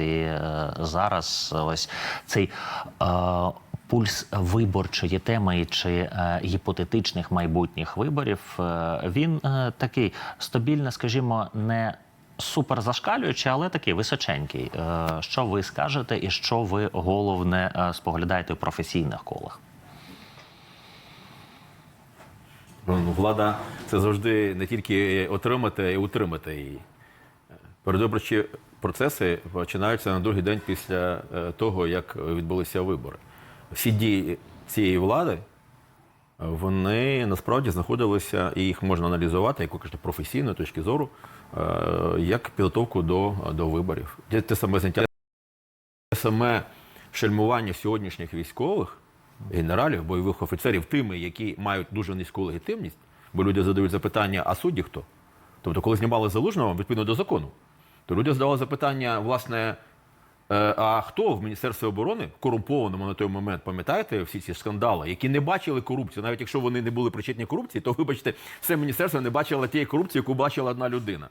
І е, зараз ось цей. Е, Пульс виборчої теми чи е, гіпотетичних майбутніх виборів е, він е, такий стабільно, скажімо, не супер зашкалюючий, але такий височенький. Е, що ви скажете, і що ви головне е, споглядаєте в професійних колах? Ну, Влада це завжди не тільки отримати, а й утримати її. Передвиборчі процеси починаються на другий день після е, того, як відбулися вибори. Всі дії цієї влади, е, вони насправді знаходилися, і їх можна аналізувати, як ви кажете, професійної точки зору, е, як підготовку до, до виборів. Те- саме зняття, те саме шельмування сьогоднішніх військових, генералів, бойових офіцерів, тими, які мають дуже низьку легітимність, бо люди задають запитання, а судді хто? Тобто, коли знімали залужного відповідно до закону, то люди задавали запитання, власне, е, а хто в Міністерстві оборони, корумпованому на той момент, пам'ятаєте всі ці скандали, які не бачили корупцію, навіть якщо вони не були причетні корупції, то вибачте, все міністерство не бачило тієї корупції, яку бачила одна людина.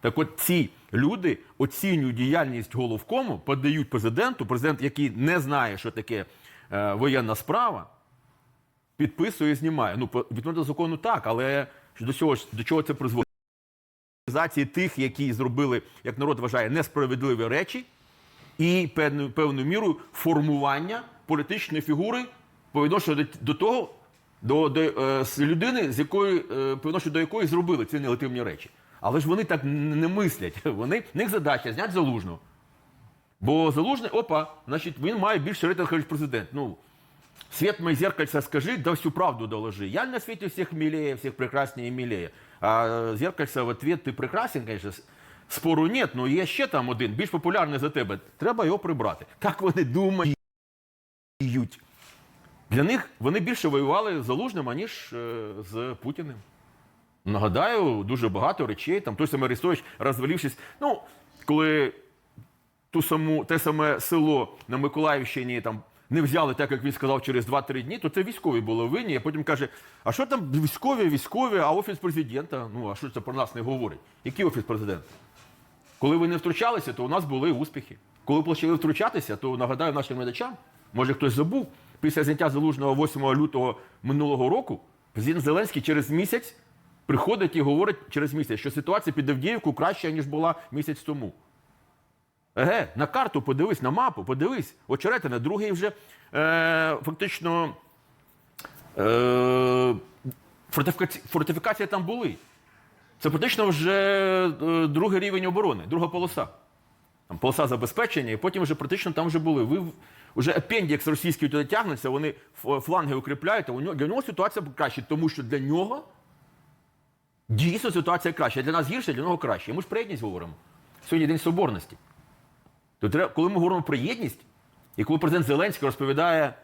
Так от ці люди оцінюють діяльність головкому, подають президенту, президент, який не знає, що таке е, воєнна справа, підписує і знімає. Ну, відповідно закону так, але до чого, до чого це призводить? Організації тих, які зробили, як народ вважає, несправедливі речі, і певною певною мірою формування політичної фігури по відношенню до, того, до, до е, людини, з якої е, по відношенню до якої зробили ці нелегітимні речі. Але ж вони так не мислять. Вони, в них задача зняти залужного. Бо залужний, опа, значить, він має більше рейтинг, ніж президент. Ну, Свет моє зеркальце скажи, да всю правду доложи. Я на свете всех милее, всех прекраснее и милее. А зеркальце в ответ ти прекрасен, конечно, спору нет, но є ще там один, більш популярний за тебе. Треба його прибрати. Так вони думають. Для них вони більше воювали з Залужним, аніж е, з Путіним. Нагадаю, дуже багато речей. Там той самий Арестович, розвалившись. Ну, коли ту саму, те саме село на Миколаївщині там не взяли, так як він сказав, через 2-3 дні, то це військові були винні. А потім каже: а що там військові, військові, а офіс президента? Ну, а що це про нас не говорить? Який офіс президента? Коли ви не втручалися, то у нас були успіхи. Коли почали втручатися, то нагадаю нашим глядачам, може хтось забув, після зняття залужного 8 лютого минулого року, президент Зеленський через місяць приходить і говорить через місяць, що ситуація під Авдіївку краща, ніж була місяць тому. Еге, на карту подивись, на мапу, подивись. Очеретина, другий вже е, фактично е, фортифікації, фортифікації там були. Це практично вже е, другий рівень оборони, друга полоса. Там полоса забезпечення, і потім вже практично там вже були. Ви вже апендікс російський туди тягнеться, вони фланги укріпляють, а у нього, для нього ситуація краще, тому що для нього дійсно ситуація краща. Для нас гірше, для нього краще. Ми ж про єдність говоримо. Сьогодні День Соборності. То треба, коли ми говоримо про єдність, і коли президент Зеленський розповідає,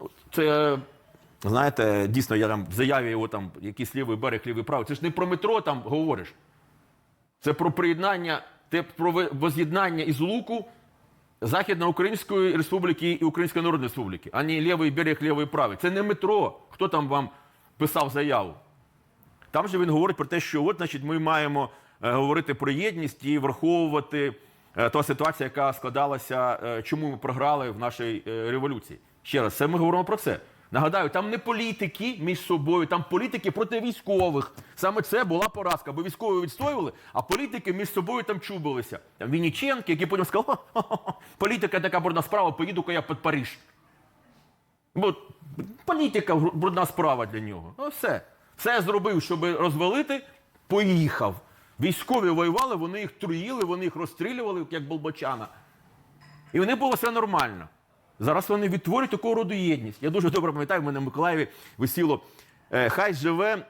ну, це, знаєте, дійсно, я там в заяві його там якийсь лівий берег, лівий правий, це ж не про метро там говориш. Це про приєднання, те про воз'єднання із Луку Західноукраїнської Республіки і Української Народної Республіки, а не лівий берег, лівий правий. Це не метро. Хто там вам писав заяву? Там же він говорить про те, що от, значить, ми маємо е, говорити про єдність і враховувати е, та ситуація, яка складалася, е, чому ми програли в нашій е, революції. Ще раз, це ми говоримо про це. Нагадаю, там не політики між собою, там політики проти військових. Саме це була поразка, бо військові відстоювали, а політики між собою там чубилися. Там Вінниченки, які потім сказали, «Ха-ха-ха, політика така брудна справа, поїду-ка я під Париж. Бо політика брудна справа для нього. Ну все. Все зробив, щоб розвалити, поїхав. Військові воювали, вони їх труїли, вони їх розстрілювали, як Болбочана. І вони було все нормально. Зараз вони відтворюють такого роду єдність. Я дуже добре пам'ятаю, в мене в Миколаєві висіло е, хай живе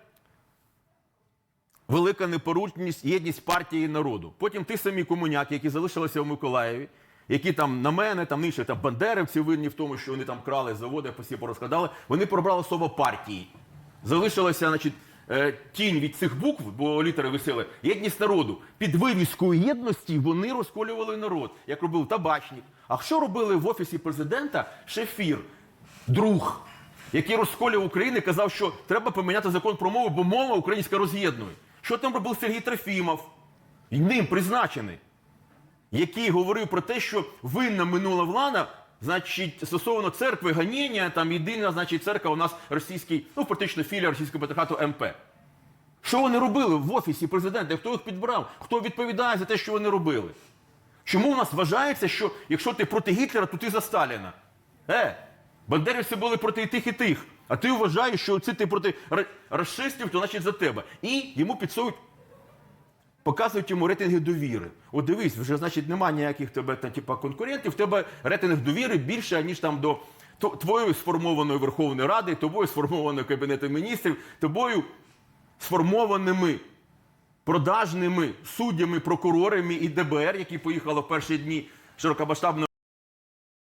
велика непорушність, єдність партії і народу. Потім ті самі комуняки, які залишилися в Миколаєві, які там на мене, там інші там бандерівці винні в тому, що вони там крали заводи, всі порозкладали, вони пробрали слово партії. Залишилася, значить, тінь від цих букв, бо літери висели, єдність народу. Під вивіскою єдності вони розколювали народ, як робив табачник. А що робили в офісі президента Шефір, друг, який розколював Україну, казав, що треба поміняти закон про мову, бо мова українська роз'єднує. Що там робив Сергій Трофімов? Ним призначений. який говорив про те, що винна минула влада, значить, стосовно церкви ганіння, там єдина, значить, церква у нас російський, ну, практично філія російського патріархату МП. Що вони робили в офісі президента? Хто їх підбирав? Хто відповідає за те, що вони робили? Чому у нас вважається, що якщо ти проти Гітлера, то ти за Сталіна? Е, бандерівці були проти і тих, і тих. А ти вважаєш, що це ти проти расистів, то значить за тебе. І йому підсовують, показують йому рейтинги довіри. От дивись, вже значить немає ніяких тебе там, типу, конкурентів, в тебе рейтинг довіри більше, ніж там до твоєї сформованої Верховної Ради, тобою сформованої Кабінету міністрів, тобою сформованими продажними суддями, прокурорами і ДБР, які поїхали в перші дні широкомасштабного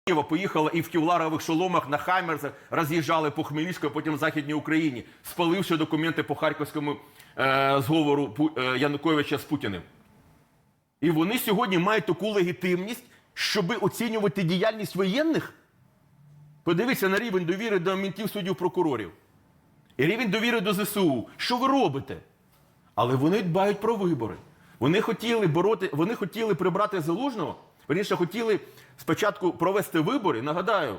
Києва, поїхала і в ківларових шоломах на Хаймерсах роз'їжджали по Хмельницькому, потім в Західній Україні, спаливши документи по харківському е, зговору е, Януковича з Путіним. І вони сьогодні мають таку легітимність, щоби оцінювати діяльність воєнних. Подивіться на рівень довіри до мінтів суддів прокурорів. І рівень довіри до ЗСУ. Що ви робите? Але вони дбають про вибори. Вони хотіли бороти, вони хотіли прибрати залужного. Верніше, хотіли спочатку провести вибори. Нагадаю,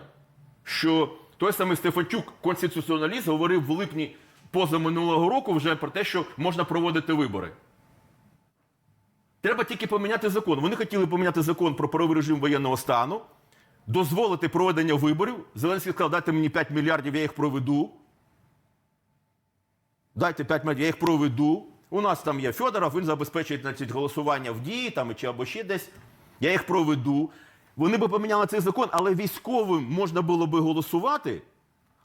що той самий Стефанчук, конституціоналіст, говорив в липні позаминулого року вже про те, що можна проводити вибори. Треба тільки поміняти закон. Вони хотіли поміняти закон про правовий режим воєнного стану, дозволити проведення виборів. Зеленський сказав, дайте мені 5 мільярдів, я їх проведу. Дайте 5 мільярдів, я їх проведу. У нас там є Федоров, він забезпечить значить, голосування в дії там, чи або ще десь. Я їх проведу. Вони би поміняли цей закон, але військовим можна було би голосувати,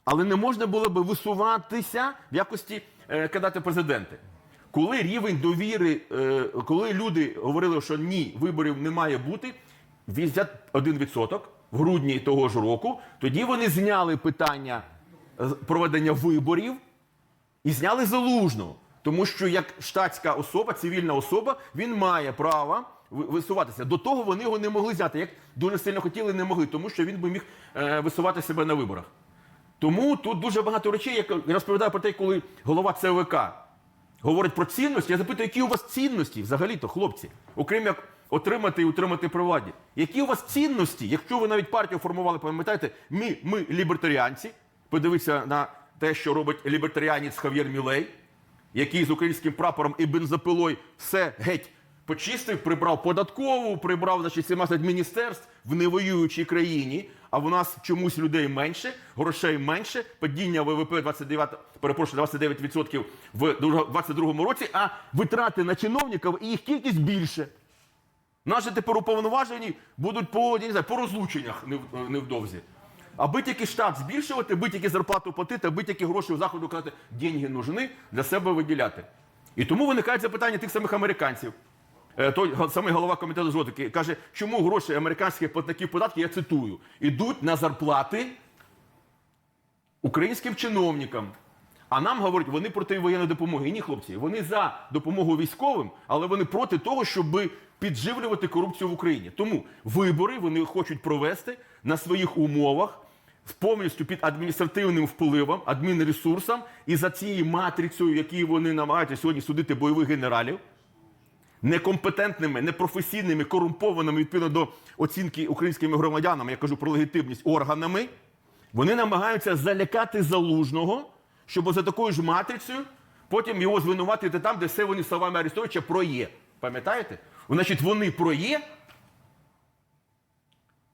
але не можна було би висуватися в якості е, кандидата президенти. Коли рівень довіри, е, коли люди говорили, що ні, виборів не має бути, 51% в грудні того ж року, тоді вони зняли питання е, проведення виборів і зняли залужного. Тому що як штатська особа, цивільна особа, він має право висуватися. До того вони його не могли взяти. Як дуже сильно хотіли, не могли, тому що він би міг е, висувати себе на виборах. Тому тут дуже багато речей, я розповідаю про те, коли голова ЦВК говорить про цінності, я запитую, які у вас цінності взагалі-то, хлопці, окрім як отримати і утримати при владі. Які у вас цінності, якщо ви навіть партію формували, пам'ятаєте, ми, ми лібертаріанці, подивіться на те, що робить лібертаріанець Хав'єр Мілей, який з українським прапором і бензопилою все геть почистив, прибрав податкову, прибрав значить, 17 міністерств в невоюючій країні, а в нас чомусь людей менше, грошей менше, падіння ВВП 29, перепрошую, 29% в 2022 році, а витрати на чиновників і їх кількість більше. Наші тепер уповноважені будуть по, я не знаю, по розлученнях невдовзі. Аби тільки штат збільшувати, аби тільки зарплату платити, аби тільки гроші в заходу казати, деньги нужны для себе виділяти. І тому виникають запитання тих самих американців. Е, Той самий голова комітету з розвитку каже, чому гроші американських платників податків, я цитую, ідуть на зарплати українським чиновникам. А нам говорять, вони проти воєнної допомоги. Ні, хлопці, вони за допомогу військовим, але вони проти того, щоб підживлювати корупцію в Україні. Тому вибори вони хочуть провести на своїх умовах. Повністю під адміністративним впливом, адмінресурсом і за цією матрицею, які вони намагаються сьогодні судити бойових генералів, некомпетентними, непрофесійними, корумпованими відповідно до оцінки українськими громадянами, я кажу про легітимність органами, вони намагаються залякати залужного, щоб за такою ж матрицею потім його звинуватити там, де все вони словами Арестовича про є. Пам'ятаєте? Значить, вони про є,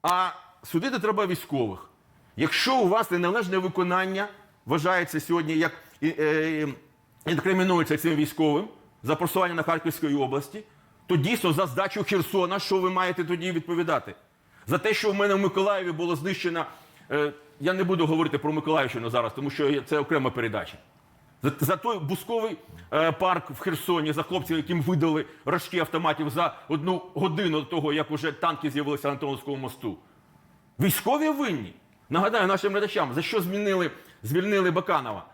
а судити треба військових. Якщо у вас неналежне виконання вважається сьогодні як е, е, інкримінується цим військовим за просування на Харківської області, то дійсно за здачу Херсона, що ви маєте тоді відповідати? За те, що в мене в Миколаєві було знищено. Е, я не буду говорити про Миколаївщину зараз, тому що це окрема передача. За, за той бусковий е, парк в Херсоні, за хлопців, яким видали рожки автоматів за одну годину до того, як уже танки з'явилися на Антоновському мосту. Військові винні. Нагадаю нашим глядачам, за що змінили, звільнили Баканова.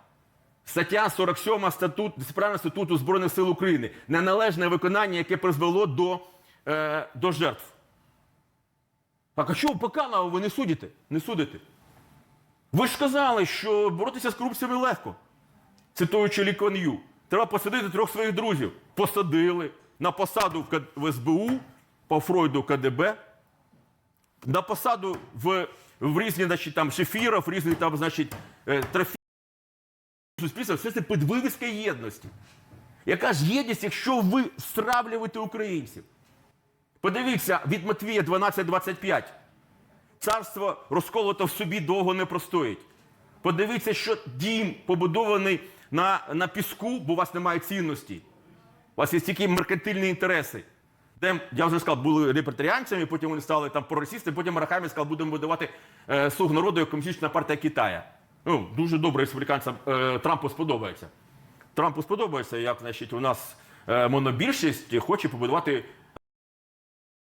Стаття 47 статут, дисциплінарного статуту Збройних сил України. Неналежне виконання, яке призвело до, е, до жертв. Так, а чого Баканова ви не судите? Не судите? Ви ж сказали, що боротися з корупцією легко. Цитуючи Лі Куан Ю. Треба посадити трьох своїх друзів. Посадили на посаду в СБУ, по Фройду КДБ, на посаду в, в різні, значить, там, шефірів, різні там, значить, е, трофі суспільства, все це під вивіска єдності. Яка ж єдність, якщо ви стравлюєте українців? Подивіться, від Матвія 12.25. Царство розколото в собі довго не простоїть. Подивіться, що дім побудований на, на піску, бо у вас немає цінності. У вас є тільки меркантильні інтереси. Де, я вже сказав, були лібертаріанцями, потім вони стали там проросістами, потім Арахамі сказав, будемо будувати е, слуг народу як комуністична партія Китаю. Ну, дуже добре республіканцям е, Трампу сподобається. Трампу сподобається, як значить, у нас е, монобільшість хоче побудувати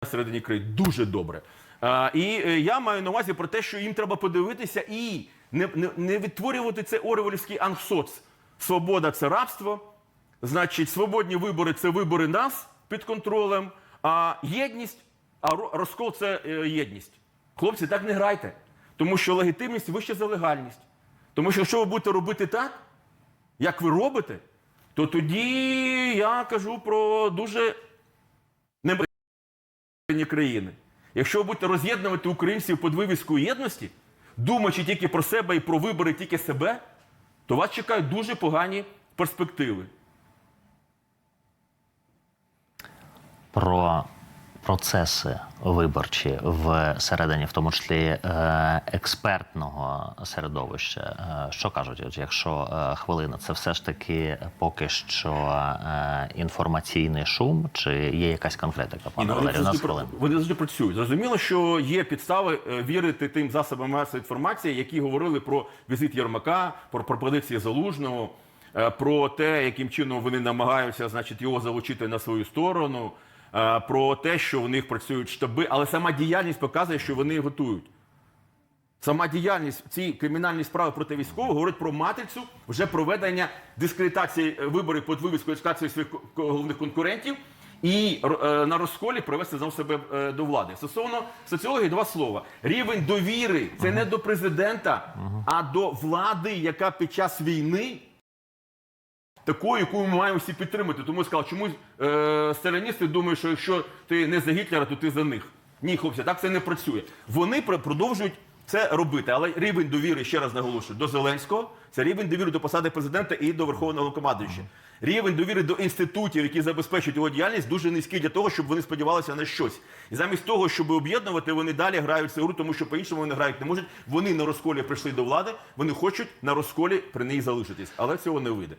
всередині країни. Дуже добре. Е, і я маю на увазі про те, що їм треба подивитися і не, не, не відтворювати це оревольський ансоц. Свобода це рабство. Значить, свободні вибори це вибори нас під контролем, а єдність, а розкол це єдність. Хлопці, так не грайте. Тому що легітимність вище за легальність. Тому що якщо ви будете робити так, як ви робите, то тоді я кажу про дуже небезпечні країни. Якщо ви будете роз'єднувати українців під вивіскою єдності, думаючи тільки про себе і про вибори тільки себе, то вас чекають дуже погані перспективи. про процеси виборчі в середині, в тому числі е, експертного середовища. Е, Що кажуть, от якщо е, хвилина, це все ж таки поки що інформаційний шум, чи є якась конкретика? Пане ну, Валерію, у нас завжди, вони завжди працюють. Зрозуміло, що є підстави вірити тим засобам масової інформації, які говорили про візит Єрмака, про пропозиції Залужного, про те, яким чином вони намагаються значить, його залучити на свою сторону, про те, що в них працюють штаби, але сама діяльність показує, що вони готують. Сама діяльність цієї кримінальної справи проти військових говорить про матрицю вже проведення дискредитації е, виборів під вивіскою ескалації своїх головних конкурентів і е, на розколі привести знову себе е, до влади. Стосовно соціології, два слова. Рівень довіри це не до президента, а до влади, яка під час війни такою, яку ми маємо всі підтримати. Тому я сказав, чомусь е, сталіністи думають, що якщо ти не за Гітлера, то ти за них. Ні, хлопці, так це не працює. Вони продовжують це робити. Але рівень довіри, ще раз наголошую, до Зеленського це рівень довіри до посади президента і до верховного командуюча. Рівень довіри до інститутів, які забезпечують його діяльність, дуже низький для того, щоб вони сподівалися на щось. І замість того, щоб об'єднувати, вони далі грають цю гру, тому що по-іншому вони грають не можуть. Вони на розколі прийшли до влади, вони хочуть на розколі при ній залишитись, але цього не вийде.